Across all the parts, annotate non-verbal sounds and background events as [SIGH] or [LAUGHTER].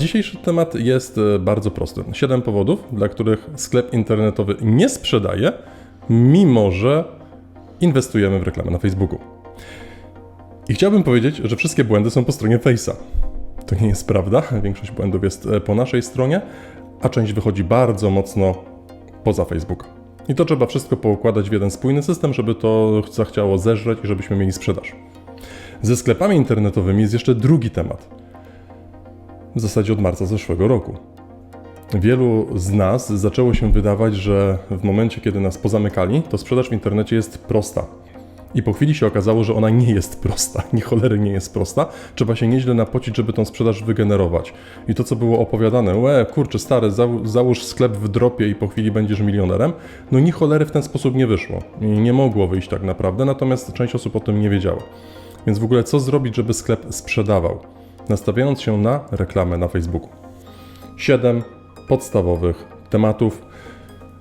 Dzisiejszy temat jest e, bardzo prosty. Siedem powodów, dla których sklep internetowy nie sprzedaje, mimo że inwestujemy w reklamę na Facebooku. I chciałbym powiedzieć, że wszystkie błędy są po stronie Face'a. To nie jest prawda. Większość błędów jest e, po naszej stronie, a część wychodzi bardzo mocno poza Facebook. I to trzeba wszystko poukładać w jeden spójny system, żeby to zachciało zeżreć i żebyśmy mieli sprzedaż. Ze sklepami internetowymi jest jeszcze drugi temat w zasadzie od marca zeszłego roku. Wielu z nas zaczęło się wydawać, że w momencie, kiedy nas pozamykali, to sprzedaż w internecie jest prosta. I po chwili się okazało, że ona nie jest prosta, [LAUGHS] nie cholery nie jest prosta. Trzeba się nieźle napocić, żeby tą sprzedaż wygenerować. I to, co było opowiadane, łe, kurczę, stary, zał- załóż sklep w dropie i po chwili będziesz milionerem, no ni cholery w ten sposób nie wyszło. Nie mogło wyjść tak naprawdę, natomiast część osób o tym nie wiedziała. Więc w ogóle co zrobić, żeby sklep sprzedawał? Nastawiając się na reklamę na Facebooku. 7 podstawowych tematów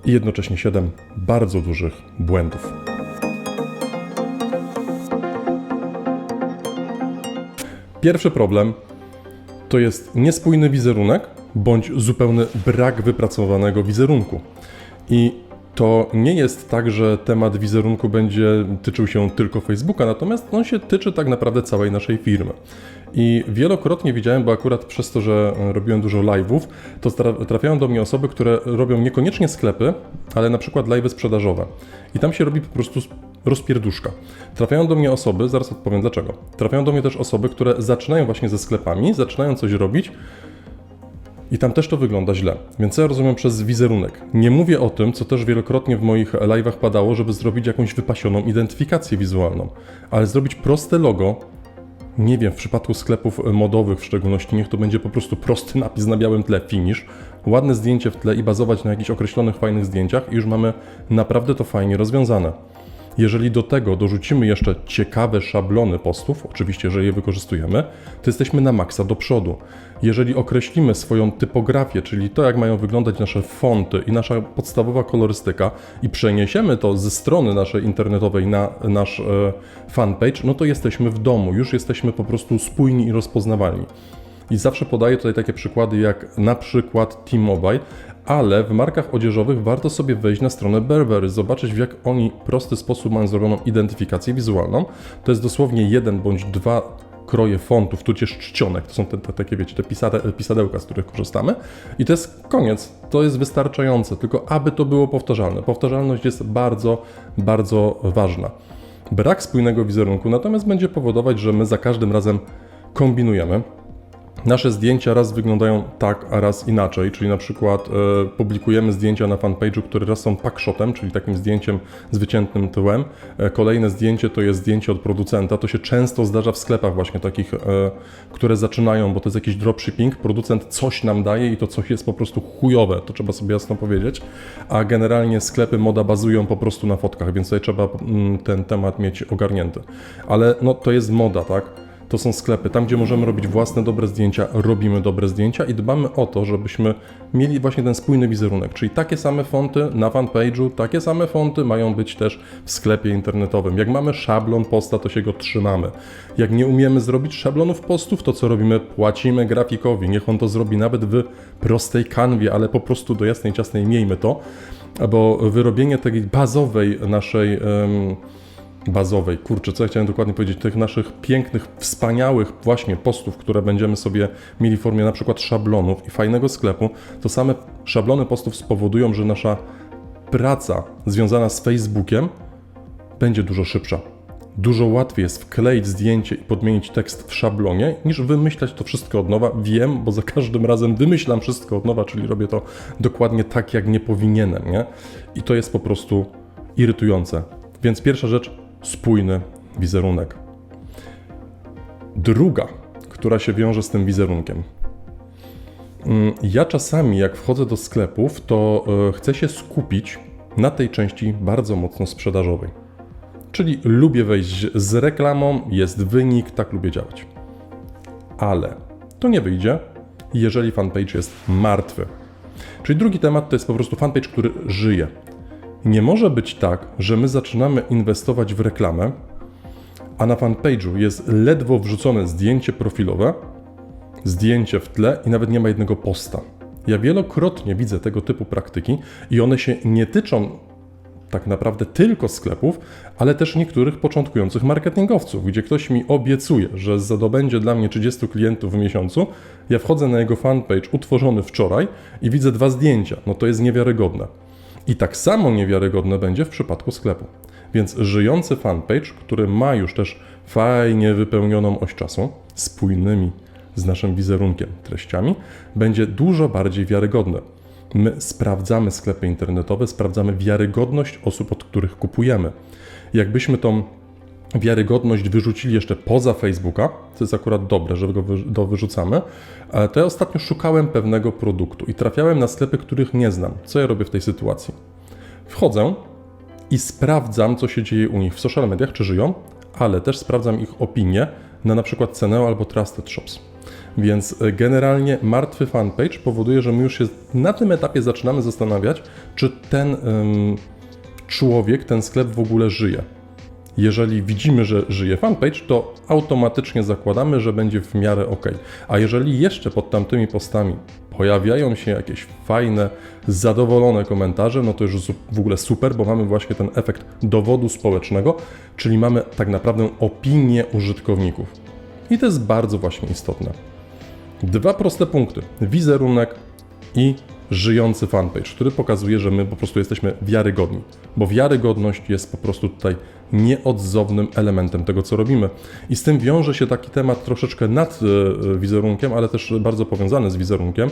i jednocześnie 7 bardzo dużych błędów. Pierwszy problem to jest niespójny wizerunek bądź zupełny brak wypracowanego wizerunku. I to nie jest tak, że temat wizerunku będzie tyczył się tylko Facebooka, natomiast on się tyczy tak naprawdę całej naszej firmy. I wielokrotnie widziałem, bo akurat przez to, że robiłem dużo live'ów, to tra- trafiają do mnie osoby, które robią niekoniecznie sklepy, ale na przykład live'y sprzedażowe. I tam się robi po prostu rozpierduszka. Trafiają do mnie osoby, zaraz odpowiem dlaczego. Trafiają do mnie też osoby, które zaczynają właśnie ze sklepami, zaczynają coś robić, i tam też to wygląda źle. Więc ja rozumiem przez wizerunek? Nie mówię o tym, co też wielokrotnie w moich live'ach padało, żeby zrobić jakąś wypasioną identyfikację wizualną, ale zrobić proste logo. Nie wiem, w przypadku sklepów modowych w szczególności, niech to będzie po prostu prosty napis na białym tle, finish, ładne zdjęcie w tle i bazować na jakichś określonych fajnych zdjęciach i już mamy naprawdę to fajnie rozwiązane. Jeżeli do tego dorzucimy jeszcze ciekawe szablony postów, oczywiście, jeżeli je wykorzystujemy, to jesteśmy na maksa do przodu. Jeżeli określimy swoją typografię, czyli to, jak mają wyglądać nasze fonty i nasza podstawowa kolorystyka, i przeniesiemy to ze strony naszej internetowej na nasz e, fanpage, no to jesteśmy w domu, już jesteśmy po prostu spójni i rozpoznawalni. I zawsze podaję tutaj takie przykłady jak na przykład T-Mobile, ale w markach odzieżowych warto sobie wejść na stronę Burberry, zobaczyć w jak oni prosty sposób mają zrobioną identyfikację wizualną. To jest dosłownie jeden bądź dwa kroje fontów, tudzież czcionek, to są te, te takie, wiecie, te pisade, pisadełka, z których korzystamy i to jest koniec, to jest wystarczające, tylko aby to było powtarzalne. Powtarzalność jest bardzo, bardzo ważna. Brak spójnego wizerunku natomiast będzie powodować, że my za każdym razem kombinujemy, Nasze zdjęcia raz wyglądają tak, a raz inaczej, czyli na przykład e, publikujemy zdjęcia na fanpage'u, które raz są packshotem, czyli takim zdjęciem z wyciętym tyłem. E, kolejne zdjęcie to jest zdjęcie od producenta. To się często zdarza w sklepach właśnie takich, e, które zaczynają, bo to jest jakiś dropshipping. Producent coś nam daje i to coś jest po prostu chujowe, to trzeba sobie jasno powiedzieć. A generalnie sklepy moda bazują po prostu na fotkach, więc tutaj trzeba mm, ten temat mieć ogarnięty. Ale no to jest moda, tak? To są sklepy. Tam, gdzie możemy robić własne dobre zdjęcia, robimy dobre zdjęcia i dbamy o to, żebyśmy mieli właśnie ten spójny wizerunek. Czyli takie same fonty na fanpage'u, takie same fonty mają być też w sklepie internetowym. Jak mamy szablon posta, to się go trzymamy. Jak nie umiemy zrobić szablonów postów, to co robimy? Płacimy grafikowi. Niech on to zrobi nawet w prostej kanwie, ale po prostu do jasnej, ciasnej miejmy to. Bo wyrobienie tej bazowej naszej. Bazowej. Kurczę, co ja chciałem dokładnie powiedzieć? Tych naszych pięknych, wspaniałych właśnie postów, które będziemy sobie mieli w formie na przykład szablonów i fajnego sklepu, to same szablony postów spowodują, że nasza praca związana z Facebookiem będzie dużo szybsza. Dużo łatwiej jest wkleić zdjęcie i podmienić tekst w szablonie, niż wymyślać to wszystko od nowa. Wiem, bo za każdym razem wymyślam wszystko od nowa, czyli robię to dokładnie tak, jak nie powinienem, nie? I to jest po prostu irytujące. Więc pierwsza rzecz, spójny wizerunek. Druga, która się wiąże z tym wizerunkiem. Mm, Ja czasami, jak wchodzę do sklepów, to e, chcę się skupić na tej części bardzo mocno sprzedażowej. Czyli lubię wejść z reklamą, jest wynik, tak lubię działać. Ale to nie wyjdzie, jeżeli fanpage jest martwy. Czyli drugi temat to jest po prostu fanpage, który żyje. Nie może być tak, że my zaczynamy inwestować w reklamę, a na fanpage'u jest ledwo wrzucone zdjęcie profilowe zdjęcie w tle i nawet nie ma jednego posta. Ja wielokrotnie widzę tego typu praktyki i one się nie tyczą tak naprawdę tylko sklepów, ale też niektórych początkujących marketingowców, gdzie ktoś mi obiecuje, że zdobędzie dla mnie 30 klientów w miesiącu, ja wchodzę na jego fanpage utworzony wczoraj i widzę dwa zdjęcia. No to jest niewiarygodne. I tak samo niewiarygodne będzie w przypadku sklepu. Więc żyjący fanpage, który ma już też fajnie wypełnioną oś czasu, spójnymi z naszym wizerunkiem treściami, będzie dużo bardziej wiarygodny. My sprawdzamy sklepy internetowe, sprawdzamy wiarygodność osób, od których kupujemy. Jakbyśmy tą wiarygodność wyrzucili jeszcze poza Facebooka, to jest akurat dobre, że go do wyrzucamy, to ja ostatnio szukałem pewnego produktu i trafiałem na sklepy, których nie znam. Co ja robię w tej sytuacji? Wchodzę i sprawdzam, co się dzieje u nich w social mediach, czy żyją, ale też sprawdzam ich opinie na na przykład Ceneo albo Trusted Shops. Więc e, generalnie martwy fanpage powoduje, że my już się na tym etapie zaczynamy zastanawiać, czy ten człowiek, ten sklep w ogóle żyje. Jeżeli widzimy, że żyje fanpage, to automatycznie zakładamy, że będzie w miarę ok. A jeżeli jeszcze pod tamtymi postami pojawiają się jakieś fajne, zadowolone komentarze, no to już w ogóle super, bo mamy właśnie ten efekt dowodu społecznego, czyli mamy tak naprawdę opinię użytkowników. I to jest bardzo właśnie istotne. Dwa proste punkty: wizerunek i żyjący fanpage, który pokazuje, że my po prostu jesteśmy wiarygodni, bo wiarygodność jest po prostu tutaj nieodzownym elementem tego, co robimy. I z tym wiąże się taki temat troszeczkę nad e, wizerunkiem, ale też bardzo powiązany z wizerunkiem.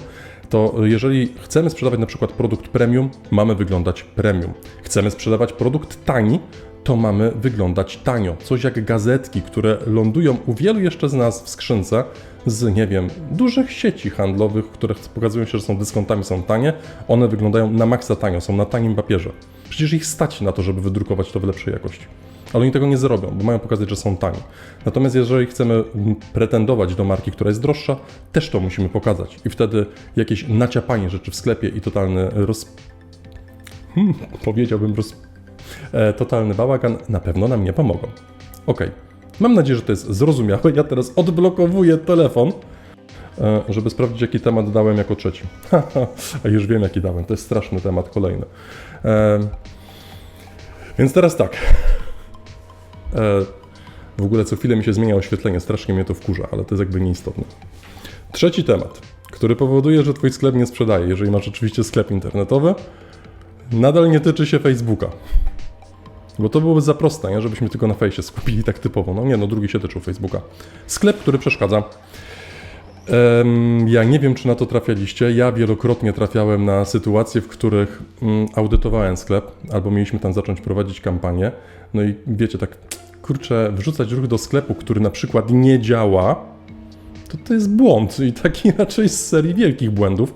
To jeżeli chcemy sprzedawać na przykład produkt premium, mamy wyglądać premium. Chcemy sprzedawać produkt tani, to mamy wyglądać tanio. Coś jak gazetki, które lądują u wielu jeszcze z nas w skrzynce z, nie wiem, dużych sieci handlowych, które pokazują się, że są dyskontami, są tanie. One wyglądają na maksa tanio, są na tanim papierze. Przecież ich stać na to, żeby wydrukować to w lepszej jakości. Ale oni tego nie zrobią, bo mają pokazać, że są tani. Natomiast jeżeli chcemy pretendować do marki, która jest droższa, też to musimy pokazać. I wtedy jakieś naciapanie rzeczy w sklepie i totalny roz... Hmm, powiedziałbym roz e, totalny bałagan na pewno nam nie pomogą. Ok, mam nadzieję, że to jest zrozumiałe. Ja teraz odblokowuję telefon, e, żeby sprawdzić, jaki temat dałem jako trzeci. A już wiem, jaki dałem. To jest straszny temat kolejny. E, więc teraz tak. E, w ogóle co chwilę mi się zmienia oświetlenie, strasznie mnie to wkurza, ale to jest jakby nieistotne. Trzeci temat, który powoduje, że Twój sklep nie sprzedaje, jeżeli masz oczywiście sklep internetowy, nadal nie tyczy się Facebooka. Bo to byłoby za proste, nie? żebyśmy tylko na fejsie skupili tak typowo. No nie, no drugi się tyczył Facebooka. Sklep, który przeszkadza. Ja nie wiem, czy na to trafialiście. Ja wielokrotnie trafiałem na sytuacje, w których mm, audytowałem sklep, albo mieliśmy tam zacząć prowadzić kampanię. No i wiecie, tak, kurczę, wrzucać ruch do sklepu, który na przykład nie działa, to to jest błąd i taki [LAUGHS] raczej z serii wielkich błędów,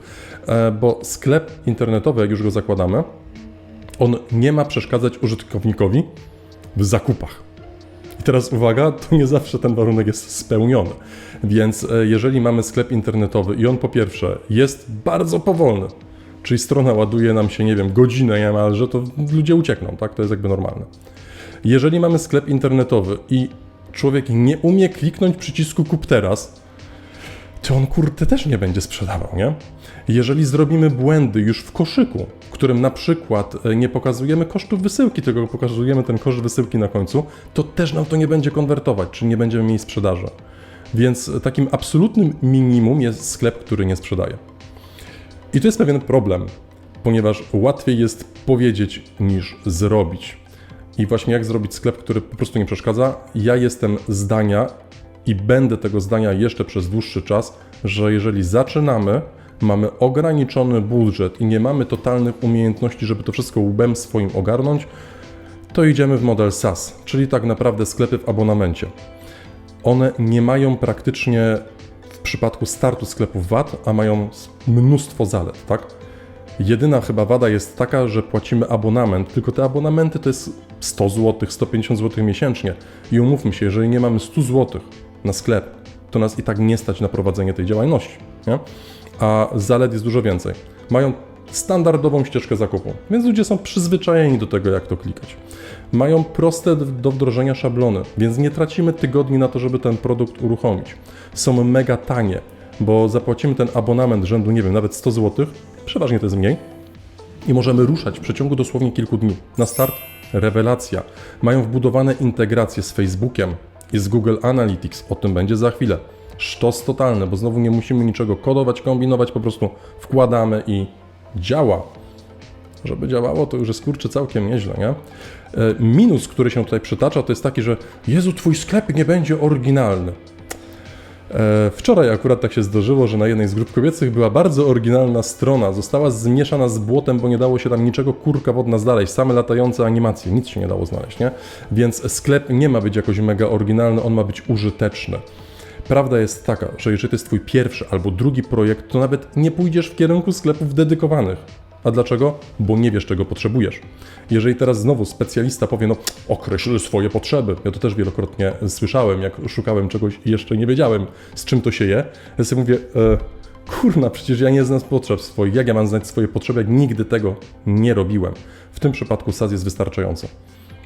e, bo sklep internetowy, jak już go zakładamy, on nie ma przeszkadzać użytkownikowi w zakupach. I teraz uwaga, to nie zawsze ten warunek jest spełniony. Więc e, jeżeli mamy sklep internetowy i on po pierwsze jest bardzo powolny, czyli strona ładuje nam się, nie wiem, godzinę niemalże, to ludzie uciekną, tak? To jest jakby normalne. Jeżeli mamy sklep internetowy i człowiek nie umie kliknąć przycisku kup teraz, to on kurde też nie będzie sprzedawał, nie? Jeżeli zrobimy błędy już w koszyku, w którym na przykład e, nie pokazujemy kosztów wysyłki, tylko pokazujemy ten koszt wysyłki na końcu, to też nam to nie będzie konwertować, czyli nie będziemy mieli sprzedaży. Więc e, takim absolutnym minimum jest sklep, który nie sprzedaje. I to jest pewien problem, ponieważ łatwiej jest powiedzieć niż zrobić. I właśnie jak zrobić sklep, który po prostu nie przeszkadza? Ja jestem zdania i będę tego zdania jeszcze przez dłuższy czas, że jeżeli zaczynamy, mamy ograniczony budżet i nie mamy totalnych umiejętności, żeby to wszystko łbem swoim ogarnąć, to idziemy w model SaaS, czyli tak naprawdę sklepy w abonamencie. One nie mają praktycznie w przypadku startu sklepów VAT, a mają mnóstwo zalet, tak? Jedyna chyba wada jest taka, że płacimy abonament, tylko te abonamenty to jest 100 zł, 150 zł miesięcznie. I umówmy się, jeżeli nie mamy 100 zł na sklep, to nas i tak nie stać na prowadzenie tej działalności. Nie? A zalet jest dużo więcej. Mają standardową ścieżkę zakupu, więc ludzie są przyzwyczajeni do tego, jak to klikać. Mają proste do wdrożenia szablony, więc nie tracimy tygodni na to, żeby ten produkt uruchomić. Są mega tanie. bo zapłacimy ten abonament rzędu, nie wiem, nawet 100 zł, przeważnie to jest mniej, i możemy ruszać w przeciągu dosłownie kilku dni. Na start rewelacja. Mają wbudowane integracje z Facebookiem i z Google Analytics. O tym będzie za chwilę. Sztos totalny, bo znowu nie musimy niczego kodować, kombinować, po prostu wkładamy i działa. Żeby działało, to już jest kurczę całkiem nieźle, nie? E, Minus, który się tutaj przytacza, to jest taki, że Jezu, twój sklep nie będzie oryginalny. E, Wczoraj akurat tak się zdarzyło, że na jednej z grup kobiecych była bardzo oryginalna strona. Została zmieszana z błotem, bo nie dało się tam niczego kurka wodna znaleźć. Same latające animacje, nic się nie dało znaleźć, nie? Więc sklep nie ma być jakoś mega oryginalny, on ma być użyteczny. Prawda jest taka, że jeżeli to jest Twój pierwszy albo drugi projekt, to nawet nie pójdziesz w kierunku sklepów dedykowanych. A dlaczego? Bo nie wiesz, czego potrzebujesz. Jeżeli teraz znowu specjalista powie, no określ swoje potrzeby, ja to też wielokrotnie słyszałem, jak szukałem czegoś i jeszcze nie wiedziałem, z czym to się je, ja sobie mówię, e, kurna, przecież ja nie znam potrzeb swoich, jak ja mam znać swoje potrzeby, jak nigdy tego nie robiłem. W tym przypadku SAS jest wystarczająco.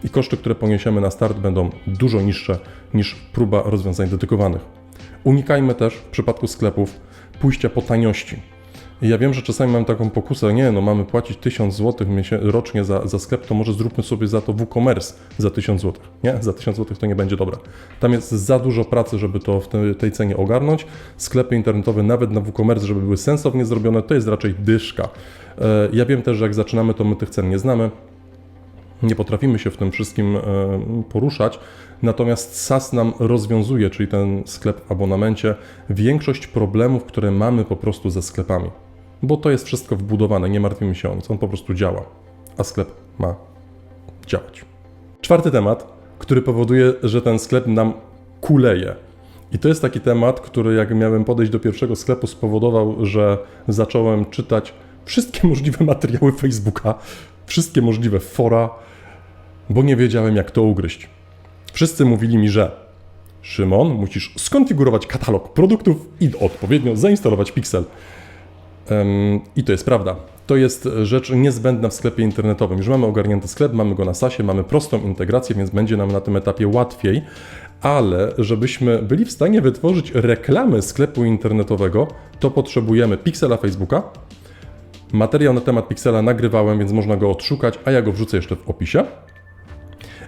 I koszty, które poniesiemy na start będą dużo niższe niż próba rozwiązań dedykowanych. Unikajmy też w przypadku sklepów pójścia po taniości. Ja wiem, że czasami mam taką pokusę, nie no, mamy płacić 1000 zł rocznie za, za sklep, to może zróbmy sobie za to WooCommerce za 1000 zł. Nie, za 1000 zł to nie będzie dobre. Tam jest za dużo pracy, żeby to w tej, tej cenie ogarnąć. Sklepy internetowe, nawet na WooCommerce, żeby były sensownie zrobione, to jest raczej dyszka. E, Ja wiem też, że jak zaczynamy, to my tych cen nie znamy. Nie potrafimy się w tym wszystkim e, poruszać, natomiast SAS nam rozwiązuje, czyli ten sklep w abonamencie, większość problemów, które mamy po prostu ze sklepami. Bo to jest wszystko wbudowane, nie martwimy się o nic, on po prostu działa, a sklep ma działać. Czwarty temat, który powoduje, że ten sklep nam kuleje. I to jest taki temat, który jak miałem podejść do pierwszego sklepu, spowodował, że zacząłem czytać wszystkie [LAUGHS] możliwe materiały Facebooka, wszystkie możliwe fora, bo nie wiedziałem, jak to ugryźć. Wszyscy mówili mi, że Szymon, musisz skonfigurować katalog produktów i odpowiednio zainstalować Pixel. Em, I to jest prawda. To jest rzecz niezbędna w sklepie internetowym. Już mamy ogarnięty sklep, mamy go na SASie, mamy prostą integrację, więc będzie nam na tym etapie łatwiej. Ale żebyśmy byli w stanie wytworzyć reklamę sklepu internetowego, to potrzebujemy Pixela Facebooka. Materiał na temat Pixela nagrywałem, więc można go odszukać, a ja go wrzucę jeszcze w opisie.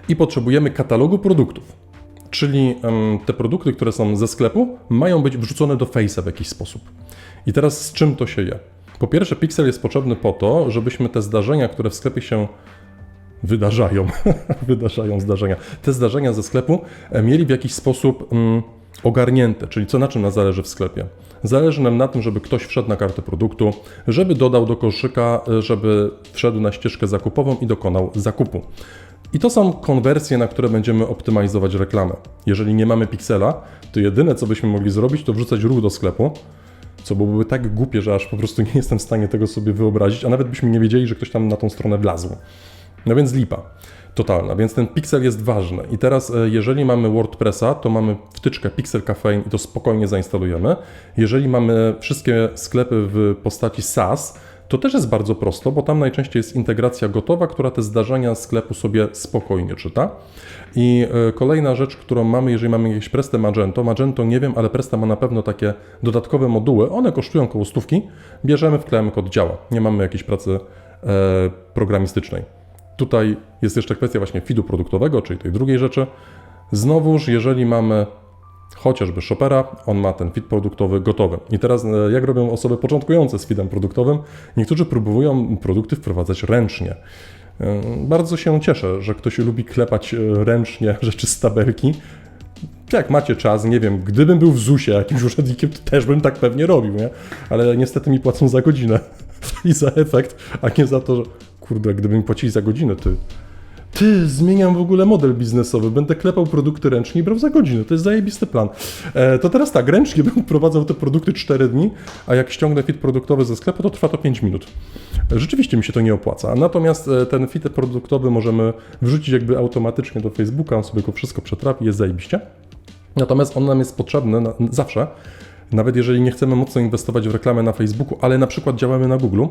I potrzebujemy katalogu produktów. Czyli te produkty, które są ze sklepu, mają być wrzucone do Face'a w jakiś sposób. I teraz z czym to się je? Po pierwsze, Pixel jest potrzebny po to, żebyśmy te zdarzenia, które w sklepie się wydarzają, [LAUGHS] wydarzają zdarzenia, te zdarzenia ze sklepu e, mieli w jakiś sposób mm, ogarnięte, czyli co na czym nam zależy w sklepie. Zależy nam na tym, żeby ktoś wszedł na kartę produktu, żeby dodał do koszyka, e, żeby wszedł na ścieżkę zakupową i dokonał zakupu. I to są konwersje, na które będziemy optymalizować reklamę. Jeżeli nie mamy piksela, to jedyne co byśmy mogli zrobić, to wrzucać ruch do sklepu, co byłoby tak głupie, że aż po prostu [LAUGHS] nie jestem w stanie tego sobie wyobrazić, a nawet byśmy nie wiedzieli, że ktoś tam na tą stronę wlazł. No więc lipa totalna, więc ten pixel jest ważny. I teraz, e, jeżeli mamy WordPressa, to mamy wtyczkę Pixel Caffeine i to spokojnie zainstalujemy. Jeżeli mamy wszystkie sklepy w postaci SaaS, to też jest bardzo prosto, bo tam najczęściej jest integracja gotowa, która te zdarzenia sklepu sobie spokojnie czyta. I e, kolejna rzecz, którą mamy, jeżeli mamy jakieś Prestę Magento, Magento nie wiem, ale Presta ma na pewno takie dodatkowe moduły, one kosztują około stówki, bierzemy, wklejamy kod, działa. Nie mamy jakiejś pracy e, programistycznej. Tutaj jest jeszcze kwestia właśnie feedu produktowego, czyli tej drugiej rzeczy. Znowuż, jeżeli mamy chociażby Shopera, on ma ten feed produktowy gotowy. I teraz e, jak robią osoby początkujące z feedem produktowym? Niektórzy próbują produkty wprowadzać ręcznie. E, Bardzo się cieszę, że ktoś lubi klepać e, ręcznie [LAUGHS] rzeczy z tabelki. Jak macie czas, nie wiem, gdybym był w ZUS-ie jakimś [LAUGHS] urzędnikiem, to też bym tak pewnie robił, nie? Ale niestety mi płacą za godzinę [LAUGHS] i za efekt, a nie za to, że kurde, gdyby mi płacili za godzinę, ty. Ty, zmieniam w ogóle model biznesowy, będę klepał produkty ręcznie i brał za godzinę, to jest zajebisty plan. E, to teraz tak, ręcznie [LAUGHS] bym wprowadzał te produkty 4 dni, a jak ściągnę fit produktowy ze sklepu, to trwa to 5 minut. Rzeczywiście mi się to nie opłaca, natomiast e, ten fit produktowy możemy wrzucić jakby automatycznie do Facebooka, on sobie go wszystko przetrafi, jest zajebiście. Natomiast on nam jest potrzebny na, zawsze, nawet jeżeli nie chcemy mocno inwestować w reklamę na Facebooku, ale na przykład działamy na Google,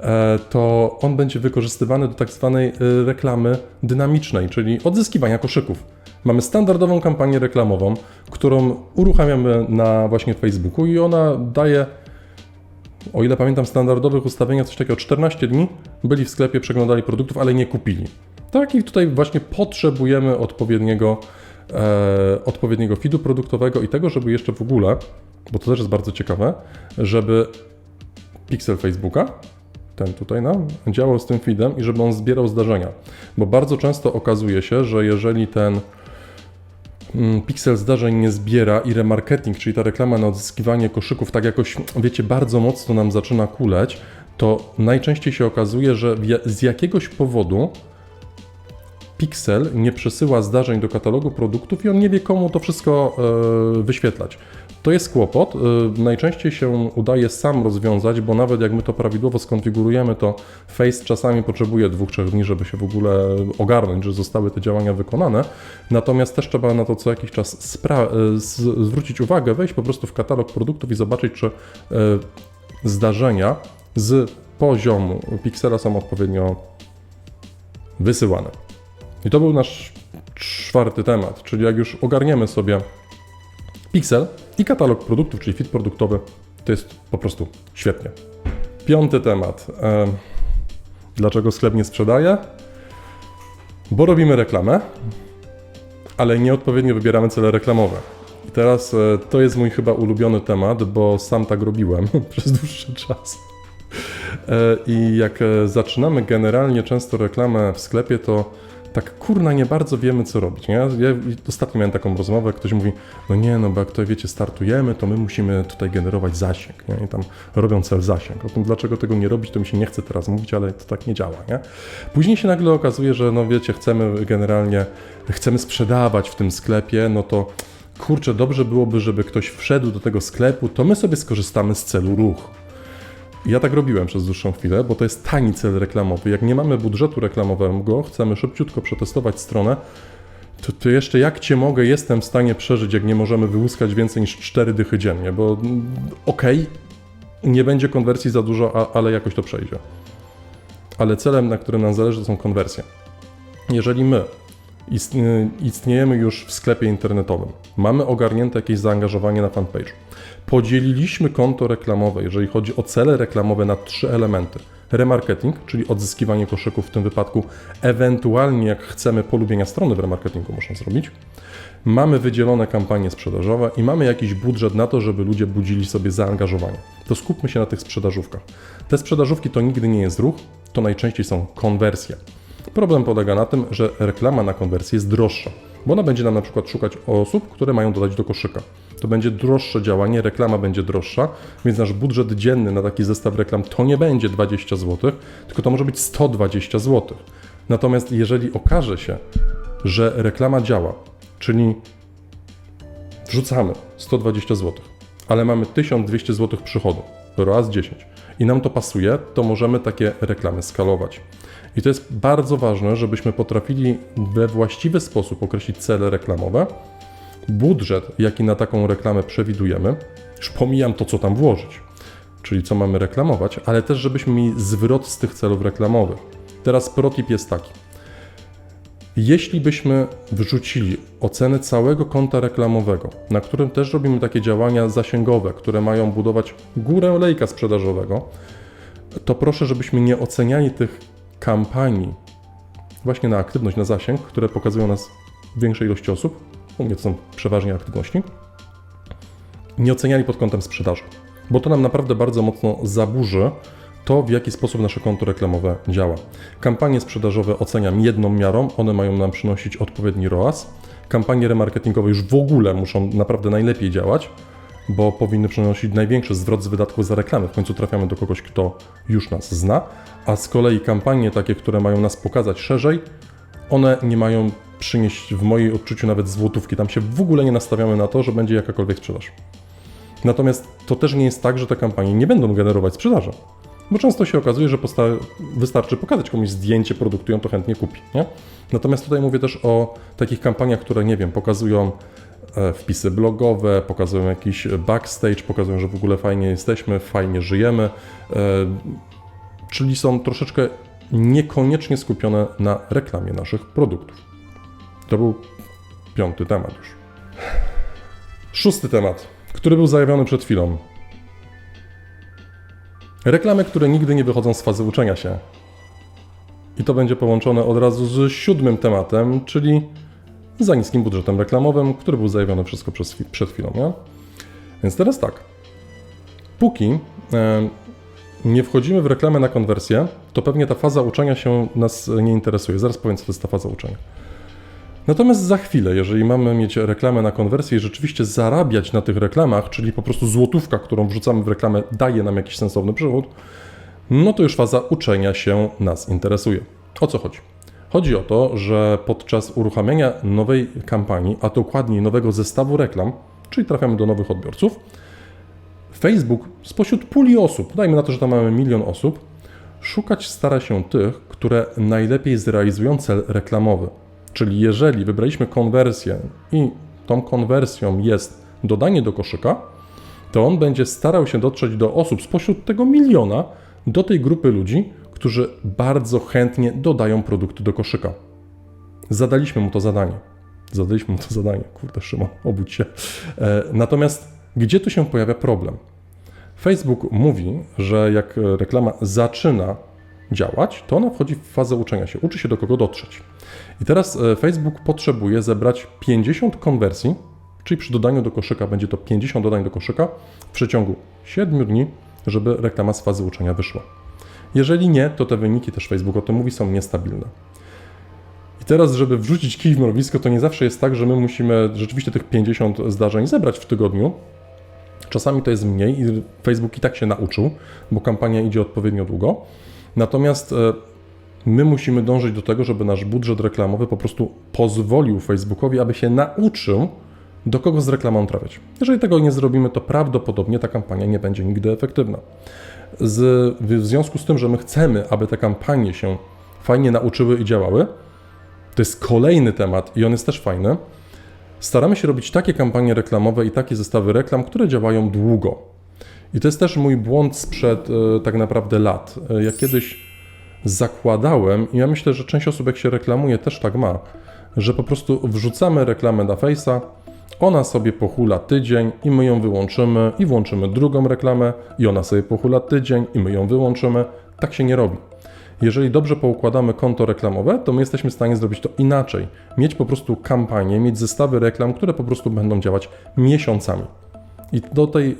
e, to on będzie wykorzystywany do tak zwanej e, reklamy dynamicznej, czyli odzyskiwania koszyków. Mamy standardową kampanię reklamową, którą uruchamiamy na właśnie Facebooku i ona daje, o ile pamiętam, standardowych ustawieniach coś takiego 14 dni. Byli w sklepie, przeglądali produktów, ale nie kupili. Tak i tutaj właśnie potrzebujemy odpowiedniego, e, odpowiedniego feedu produktowego i tego, żeby jeszcze w ogóle, bo to też jest bardzo ciekawe, żeby pixel Facebooka, ten tutaj nam, działał z tym feedem i żeby on zbierał zdarzenia. Bo bardzo często okazuje się, że jeżeli ten mm, pixel zdarzeń nie zbiera i remarketing, czyli ta reklama na odzyskiwanie koszyków, tak jakoś, wiecie, bardzo mocno nam zaczyna kuleć, to najczęściej się okazuje, że z jakiegoś powodu Pixel nie przesyła zdarzeń do katalogu produktów i on nie wie, komu to wszystko e, wyświetlać. To jest kłopot. E, najczęściej się udaje sam rozwiązać, bo nawet jak my to prawidłowo skonfigurujemy, to Face czasami potrzebuje dwóch, trzech dni, żeby się w ogóle ogarnąć, że zostały te działania wykonane. Natomiast też trzeba na to co jakiś czas z- zwrócić uwagę, wejść po prostu w katalog produktów i zobaczyć, czy e, zdarzenia z poziomu Pixela są odpowiednio wysyłane. I to był nasz czwarty temat, czyli jak już ogarniemy sobie Pixel i katalog produktów, czyli fit produktowy, to jest po prostu świetnie. Piąty temat. Dlaczego sklep nie sprzedaje? Bo robimy reklamę, ale nieodpowiednio wybieramy cele reklamowe. I teraz e, to jest mój chyba ulubiony temat, bo sam tak robiłem [LAUGHS] przez dłuższy czas. E, I jak e, zaczynamy generalnie często reklamę w sklepie, to tak kurna nie bardzo wiemy, co robić. Nie? Ja ostatnio miałem taką rozmowę, ktoś mówi, no nie, no bo jak to wiecie, startujemy, to my musimy tutaj generować zasięg. Nie? I tam robią cel zasięg. O tym, dlaczego tego nie robić, to mi się nie chce teraz mówić, ale to tak nie działa. Nie? Później się nagle okazuje, że no wiecie, chcemy generalnie, chcemy sprzedawać w tym sklepie, no to kurczę, dobrze byłoby, żeby ktoś wszedł do tego sklepu, to my sobie skorzystamy z celu ruch. Ja tak robiłem przez dłuższą chwilę, bo to jest tani cel reklamowy. Jak nie mamy budżetu reklamowego, chcemy szybciutko przetestować stronę, to, to jeszcze jak cię mogę, jestem w stanie przeżyć, jak nie możemy wyłuskać więcej niż 4 dychy dziennie, bo mm, okej, nie będzie konwersji za dużo, a, ale jakoś to przejdzie. Ale celem, na którym nam zależy, to są konwersje. Jeżeli my istnie- istniejemy już w sklepie internetowym, mamy ogarnięte jakieś zaangażowanie na fanpage, podzieliliśmy konto reklamowe, jeżeli chodzi o cele reklamowe, na trzy elementy. Remarketing, czyli odzyskiwanie koszyków w tym wypadku, ewentualnie jak chcemy polubienia strony w remarketingu można zrobić. Mamy wydzielone kampanie sprzedażowe i mamy jakiś budżet na to, żeby ludzie budzili sobie zaangażowanie. To skupmy się na tych sprzedażówkach. Te sprzedażówki to nigdy nie jest ruch, to najczęściej są konwersje. Problem polega na tym, że reklama na konwersję jest droższa, bo ona będzie nam na przykład szukać osób, które mają dodać do koszyka. To będzie droższe działanie, reklama będzie droższa, więc nasz budżet dzienny na taki zestaw reklam to nie będzie 20 zł, tylko to może być 120 zł. Natomiast jeżeli okaże się, że reklama działa, czyli wrzucamy 120 zł, ale mamy 1200 zł przychodu, raz 10 i nam to pasuje, to możemy takie reklamy skalować. I to jest bardzo ważne, żebyśmy potrafili we właściwy sposób określić cele reklamowe, budżet, jaki na taką reklamę przewidujemy, już pomijam to, co tam włożyć, czyli co mamy reklamować, ale też, żebyśmy mieli zwrot z tych celów reklamowych. Teraz protip jest taki. Jeśli byśmy wrzucili ocenę całego konta reklamowego, na którym też robimy takie działania zasięgowe, które mają budować górę lejka sprzedażowego, to proszę, żebyśmy nie oceniali tych kampanii właśnie na aktywność, na zasięg, które pokazują nas większej ilości osób. Mnie to są przeważnie aktywności. Nie oceniali pod kątem sprzedaży, bo to nam naprawdę bardzo mocno zaburzy to, w jaki sposób nasze konto reklamowe działa. Kampanie sprzedażowe oceniam jedną miarą, one mają nam przynosić odpowiedni ROAS. Kampanie remarketingowe już w ogóle muszą naprawdę najlepiej działać, bo powinny przynosić największy zwrot z wydatków za reklamę. W końcu trafiamy do kogoś, kto już nas zna, a z kolei kampanie takie, które mają nas pokazać szerzej, one nie mają przynieść w moim odczuciu nawet złotówki. Tam się w ogóle nie nastawiamy na to, że będzie jakakolwiek sprzedaż. Natomiast to też nie jest tak, że te kampanie nie będą generować sprzedaży. Bo często się okazuje, że wystarczy pokazać komuś zdjęcie produktu i on to chętnie kupi. Nie? Natomiast tutaj mówię też o takich kampaniach, które, nie wiem, pokazują e, wpisy blogowe, pokazują jakiś backstage, pokazują, że w ogóle fajnie jesteśmy, fajnie żyjemy, e, czyli są troszeczkę niekoniecznie skupione na reklamie naszych produktów. To był piąty temat już. Szósty temat, który był zajawiony przed chwilą. Reklamy, które nigdy nie wychodzą z fazy uczenia się. I to będzie połączone od razu z siódmym tematem, czyli za niskim budżetem reklamowym, który był zajawiony wszystko przed chwilą. Nie? Więc teraz tak. Póki e, nie wchodzimy w reklamę na konwersję, to pewnie ta faza uczenia się nas nie interesuje. Zaraz powiem, co to jest ta faza uczenia. Natomiast za chwilę, jeżeli mamy mieć reklamę na konwersję i rzeczywiście zarabiać na tych reklamach, czyli po prostu złotówka, którą wrzucamy w reklamę, daje nam jakiś sensowny przychód, no to już faza uczenia się nas interesuje. O co chodzi? Chodzi o to, że podczas uruchamiania nowej kampanii, a dokładniej nowego zestawu reklam, czyli trafiamy do nowych odbiorców, Facebook spośród puli osób, dajmy na to, że tam mamy milion osób, szukać stara się tych, które najlepiej zrealizują cel reklamowy. Czyli jeżeli wybraliśmy konwersję i tą konwersją jest dodanie do koszyka, to on będzie starał się dotrzeć do osób spośród tego miliona, do tej grupy ludzi, którzy bardzo chętnie dodają produkty do koszyka. Zadaliśmy mu to zadanie. Zadaliśmy mu to zadanie. Kurde, Szymon, obudź się. E, natomiast gdzie tu się pojawia problem? Facebook mówi, że jak reklama zaczyna działać, to ona wchodzi w fazę uczenia się, uczy się do kogo dotrzeć. I teraz e, Facebook potrzebuje zebrać 50 konwersji, czyli przy dodaniu do koszyka będzie to 50 dodań do koszyka w przeciągu 7 dni, żeby reklama z fazy uczenia wyszła. Jeżeli nie, to te wyniki, też Facebook o tym mówi, są niestabilne. I teraz, żeby wrzucić kij w mrowisko, to nie zawsze jest tak, że my musimy rzeczywiście tych 50 zdarzeń zebrać w tygodniu. Czasami to jest mniej i Facebook i tak się nauczył, bo kampania idzie odpowiednio długo. Natomiast e, my musimy dążyć do tego, żeby nasz budżet reklamowy po prostu pozwolił Facebookowi, aby się nauczył, do kogo z reklamą trafiać. Jeżeli tego nie zrobimy, to prawdopodobnie ta kampania nie będzie nigdy efektywna. Z, w związku z tym, że my chcemy, aby te kampanie się fajnie nauczyły i działały, to jest kolejny temat i on jest też fajny. Staramy się robić takie kampanie reklamowe i takie zestawy reklam, które działają długo. I to jest też mój błąd sprzed e, tak naprawdę lat. E, Ja kiedyś zakładałem, i ja myślę, że część osób, jak się reklamuje, też tak ma, że po prostu wrzucamy reklamę na Face'a, ona sobie pohula tydzień i my ją wyłączymy, i włączymy drugą reklamę, i ona sobie pohula tydzień i my ją wyłączymy. Tak się nie robi. Jeżeli dobrze poukładamy konto reklamowe, to my jesteśmy w stanie zrobić to inaczej. Mieć po prostu kampanię, mieć zestawy reklam, które po prostu będą działać miesiącami. I do tej y,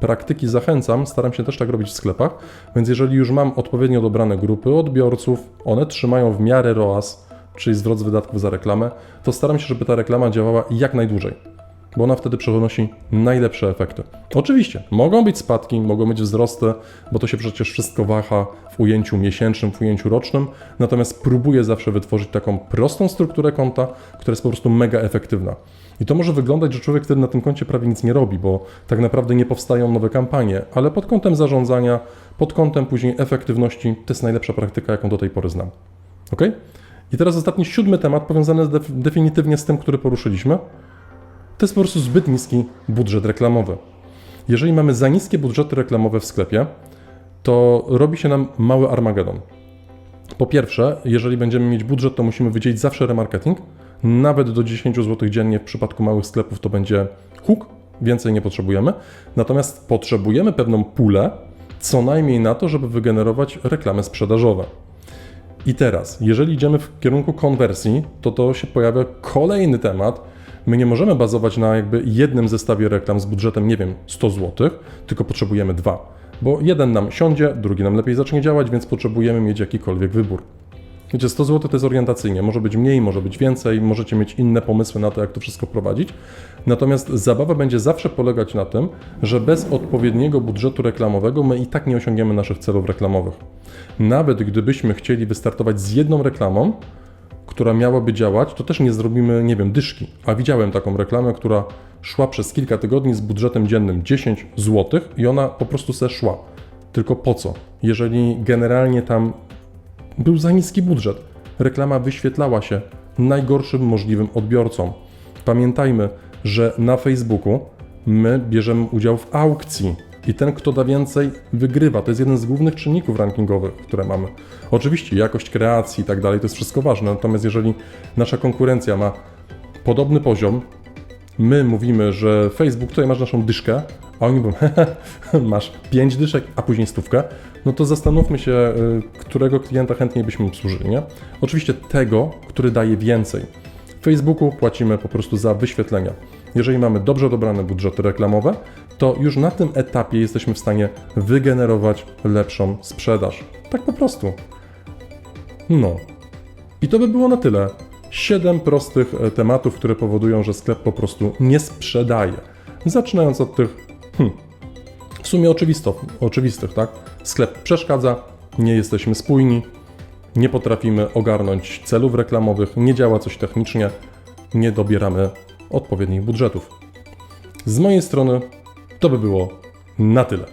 praktyki zachęcam, staram się też tak robić w sklepach, więc jeżeli już mam odpowiednio dobrane grupy odbiorców, one trzymają w miarę ROAS, czyli zwrot z wydatków za reklamę, to staram się, żeby ta reklama działała jak najdłużej, bo ona wtedy przynosi najlepsze efekty. Oczywiście, mogą być spadki, mogą być wzrosty, bo to się przecież wszystko waha w ujęciu miesięcznym, w ujęciu rocznym, natomiast próbuję zawsze wytworzyć taką prostą strukturę konta, która jest po prostu mega efektywna. I to może wyglądać, że człowiek wtedy na tym koncie prawie nic nie robi, bo tak naprawdę nie powstają nowe kampanie, ale pod kątem zarządzania, pod kątem później efektywności, to jest najlepsza praktyka, jaką do tej pory znam. Ok? I teraz ostatni, siódmy temat, powiązany def- definitywnie z tym, który poruszyliśmy. To jest po prostu zbyt niski budżet reklamowy. Jeżeli mamy za niskie budżety reklamowe w sklepie, to robi się nam mały Armagedon. Po pierwsze, jeżeli będziemy mieć budżet, to musimy wydzielić zawsze remarketing. Nawet do 10 zł dziennie w przypadku małych sklepów to będzie huk, więcej nie potrzebujemy. Natomiast potrzebujemy pewną pulę, co najmniej na to, żeby wygenerować reklamy sprzedażowe. I teraz, jeżeli idziemy w kierunku konwersji, to to się pojawia kolejny temat. My nie możemy bazować na jakby jednym zestawie reklam z budżetem, nie wiem, 100 zł, tylko potrzebujemy dwa. Bo jeden nam siądzie, drugi nam lepiej zacznie działać, więc potrzebujemy mieć jakikolwiek wybór. Wiecie, 100 zł to jest orientacyjnie. Może być mniej, może być więcej, możecie mieć inne pomysły na to, jak to wszystko prowadzić. Natomiast zabawa będzie zawsze polegać na tym, że bez odpowiedniego budżetu reklamowego my i tak nie osiągniemy naszych celów reklamowych. Nawet gdybyśmy chcieli wystartować z jedną reklamą, która miałaby działać, to też nie zrobimy, nie wiem, dyszki. A widziałem taką reklamę, która szła przez kilka tygodni z budżetem dziennym 10 zł i ona po prostu se szła. Tylko po co? Jeżeli generalnie tam był za niski budżet. Reklama wyświetlała się najgorszym możliwym odbiorcom. Pamiętajmy, że na Facebooku my bierzemy udział w aukcji i ten, kto da więcej, wygrywa. To jest jeden z głównych czynników rankingowych, które mamy. Oczywiście jakość kreacji i tak dalej to jest wszystko ważne, natomiast jeżeli nasza konkurencja ma podobny poziom. My mówimy, że Facebook, tutaj masz naszą dyszkę, a oni mówią, masz pięć dyszek, a później stówkę. No to zastanówmy się, y, którego klienta chętniej byśmy obsłużyli, nie? Oczywiście tego, który daje więcej. W Facebooku płacimy po prostu za wyświetlenia. Jeżeli mamy dobrze dobrane budżety reklamowe, to już na tym etapie jesteśmy w stanie wygenerować lepszą sprzedaż. Tak po prostu. No. I to by było na tyle. Siedem prostych e, tematów, które powodują, że sklep po prostu nie sprzedaje. Zaczynając od tych, hmm, w sumie oczywistych, tak? Sklep przeszkadza, nie jesteśmy spójni, nie potrafimy ogarnąć celów reklamowych, nie działa coś technicznie, nie dobieramy odpowiednich budżetów. Z mojej strony to by było na tyle.